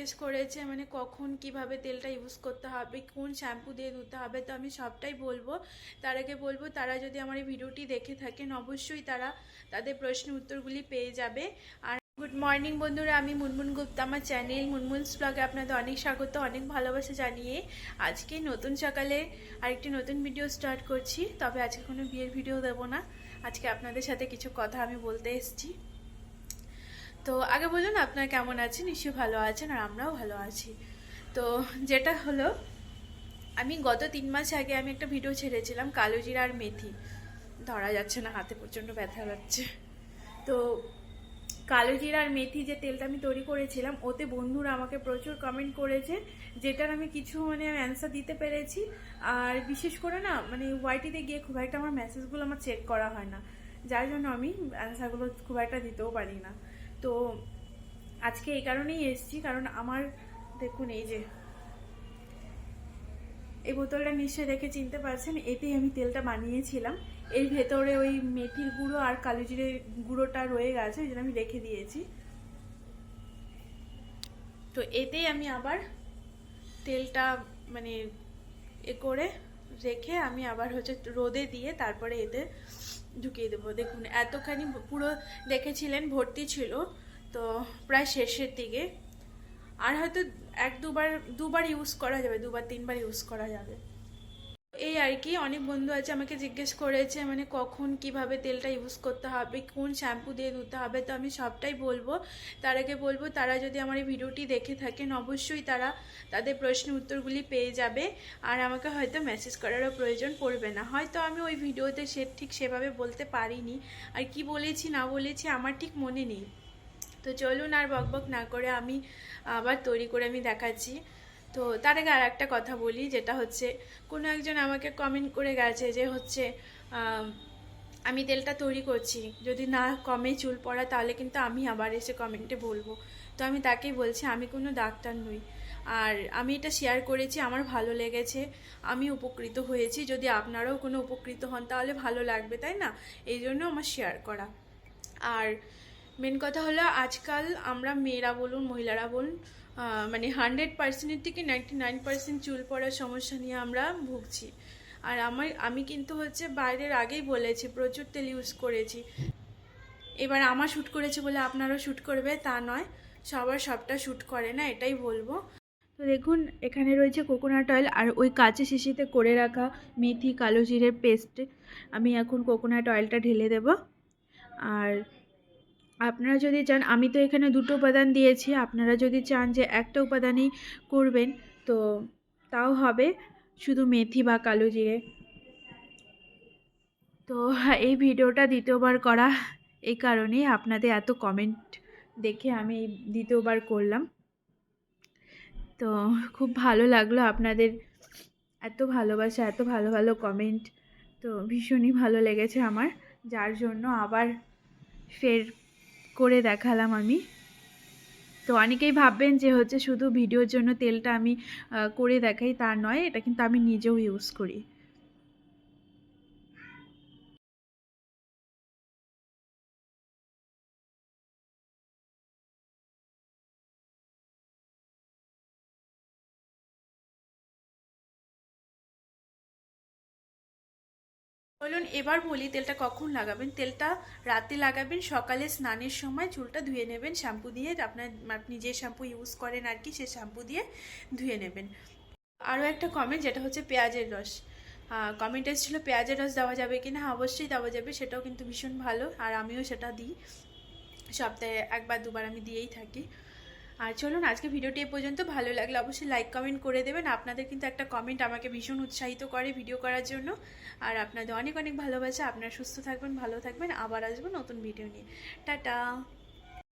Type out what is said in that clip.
জিজ্ঞেস করেছে মানে কখন কীভাবে তেলটা ইউজ করতে হবে, কোন শ্যাম্পু দিয়ে ধুতে হবে, তো আমি সবটাই বলব। তার আগে বলব, তারা যদি আমার এই ভিডিওটি দেখে থাকেন, অবশ্যই তারা তাদের প্রশ্নের উত্তরগুলি পেয়ে যাবে। আর গুড মর্নিং বন্ধুরা, আমি মুনমুন গুপ্তা, আমার চ্যানেল মুনমুনস ব্লগে আপনাদের অনেক স্বাগত, অনেক ভালোবাসা জানিয়ে আজকে নতুন সকালে আরেকটি নতুন ভিডিও স্টার্ট করছি। তবে আজকে কোনো বিয়ের ভিডিও দেবো না। আজকে আপনাদের সাথে কিছু কথা আমি বলতে এসেছি। তো আগে বলুন আপনারা কেমন আছেন? নিশ্চয়ই ভালো আছেন আর আমরাও ভালো আছি। তো যেটা হলো, আমি গত তিন মাস আগে আমি একটা ভিডিও ছেড়েছিলাম, কালো জিরা আর মেথি। ধরা যাচ্ছে না, হাতে প্রচণ্ড ব্যথা লাগছে। তো কালো জিরা আর মেথি যে তেলটা আমি তৈরি করেছিলাম, ওতে বন্ধুরা আমাকে প্রচুর কমেন্ট করেছে, যেটার আমি কিছু মানে অ্যান্সার দিতে পেরেছি। আর বিশেষ করে না মানে ওয়াইটিতে গিয়ে খুব একটা আমার মেসেজগুলো আমার চেক করা হয় না। যার জন্য আমি অ্যান্সারগুলো খুব একটা দিতেও পারি না। তো আজকে এই কারণেই এসেছি, কারণ আমার, দেখুন এই যে, এই বোতলটা নিশ্চয়ই দেখে চিনতে পারছেন, এতেই আমি তেলটা বানিয়েছিলাম। এর ভেতরে ওই মেথির গুঁড়ো আর কালো গুঁড়োটা রয়ে গেছে ওই জন্য আমি রেখে দিয়েছি। তো এতেই আমি আবার তেলটা মানে এ করে রেখে আমি আবার হচ্ছে রোদে দিয়ে তারপরে এতে ঢুকিয়ে দেবো। দেখুন, এতখানি পুরো দেখেছিলেন, ভর্তি ছিল, তো প্রায় শেষের দিকে। আর হয়তো এক দুবার দুবার ইউজ করা যাবে, দুবার, তিনবার ইউজ করা যাবে। এই আর কি, অনেক বন্ধু আছে আমাকে জিজ্ঞেস করেছে মানে কখন কীভাবে তেলটা ইউজ করতে হবে, কোন শ্যাম্পু দিয়ে ধুতে হবে, তো আমি সবটাই বলব। তার আগে বলব, তারা যদি আমার এই ভিডিওটি দেখে থাকেন, অবশ্যই তারা তাদের প্রশ্নের উত্তরগুলি পেয়ে যাবে, আর আমাকে হয়তো মেসেজ করারও প্রয়োজন পড়বে না। হয়তো আমি ওই ভিডিওতে সে ঠিক সেভাবে বলতে পারিনি, আর কি বলেছি, না বলেছি, আমার ঠিক মনে নেই। তো চলুন আর বকবক না করে আমি আবার তৈরি করে আমি দেখাচ্ছি। তো তার আগে আর একটা কথা বলি, যেটা হচ্ছে কোনো একজন আমাকে কমেন্ট করে গেছে যে হচ্ছে আমি তেলটা তৈরি করছি, যদি না কমে চুল পড়া তাহলে কিন্তু আমি আবার এসে কমেন্টে বলব। তো আমি তাকেই বলছি, আমি কোনো ডাক্তার নই। আর আমি এটা শেয়ার করেছি, আমার ভালো লেগেছে, আমি উপকৃত হয়েছি। যদি আপনারাও কোনো উপকৃত হন তাহলে ভালো লাগবে, তাই না? এই জন্য আমার শেয়ার করা। আর মেন কথা হলো, আজকাল আমরা মেয়েরা বলুন, মহিলারা বলুন মানে হান্ড্রেড পার্সেন্টের থেকে নাইনটি নাইন পার্সেন্ট চুল পড়ার সমস্যা নিয়ে আমরা ভুগছি। আর আমার, আমি কিন্তু হচ্ছে বাইরের আগেই বলেছি, প্রচুর তেল ইউজ করেছি। এবার আমার শ্যুট করেছে বলে আপনারও শ্যুট করবে, তা নয়। সবার সবটা শ্যুট করে না, এটাই বলব। তো দেখুন, এখানে রয়েছে কোকোনাট অয়েল আর ওই কাঁচে শিশিতে করে রাখা মেথি, কালো জিরের পেস্ট আমি এখন কোকোনাট অয়েলটা ঢেলে দেব। আর আপনারা যদি চান, আমি তো এখানে দুটো উপাদান দিয়েছি, আপনারা যদি চান যে একটা উপাদানই করবেন, তো তাও হবে, শুধু মেথি বা কালো জিরে। তো এই ভিডিওটা দ্বিতীয়বার করা, এই কারণেই আপনাদের এত কমেন্ট দেখে আমি দ্বিতীয়বার করলাম। তো খুব ভালো লাগল আপনাদের, এত ভালোবাসা, এত ভালো ভালো কমেন্ট তো ভীষণই ভালো লেগেছে আমার, যার জন্য আবার ফের করে দেখালাম আমি। তো অনেকেই ভাববেন যে হচ্ছে শুধু ভিডিওর জন্য তেলটা আমি করে দেখাই তা নয়, এটা কিন্তু আমি নিজেও ইউজ করি। বলুন, এবার বলি, তেলটা কখন লাগাবেন? তেলটা রাতে লাগাবেন, সকালে স্নানের সময় চুলটা ধুয়ে নেবেন, শ্যাম্পু দিয়ে আপনার, আপনি যে শ্যাম্পু ইউজ করেন আর কি, সে শ্যাম্পু দিয়ে ধুয়ে নেবেন। আরও একটা কমেন্ট যেটা হচ্ছে পেঁয়াজের রস। কমেন্ট এসেছিল, পেঁয়াজের রস দেওয়া যাবে কি না? অবশ্যই দেওয়া যাবে, সেটাও কিন্তু ভীষণ ভালো, আর আমিও সেটা দিই। সপ্তাহে একবার, দুবার আমি দিয়েই থাকি। আর চলুন, আজকে ভিডিওটি এ পর্যন্ত। ভালো লাগলে অবশ্যই লাইক কমেন্ট করে দেবেন। আপনাদের কিন্তু একটা কমেন্ট আমাকে ভীষণ উৎসাহিত করে ভিডিও করার জন্য। আর আপনাদের অনেক অনেক ভালোবাসা। আপনারা সুস্থ থাকবেন, ভালো থাকবেন। আবার আসব নতুন ভিডিও নিয়ে। টাটা!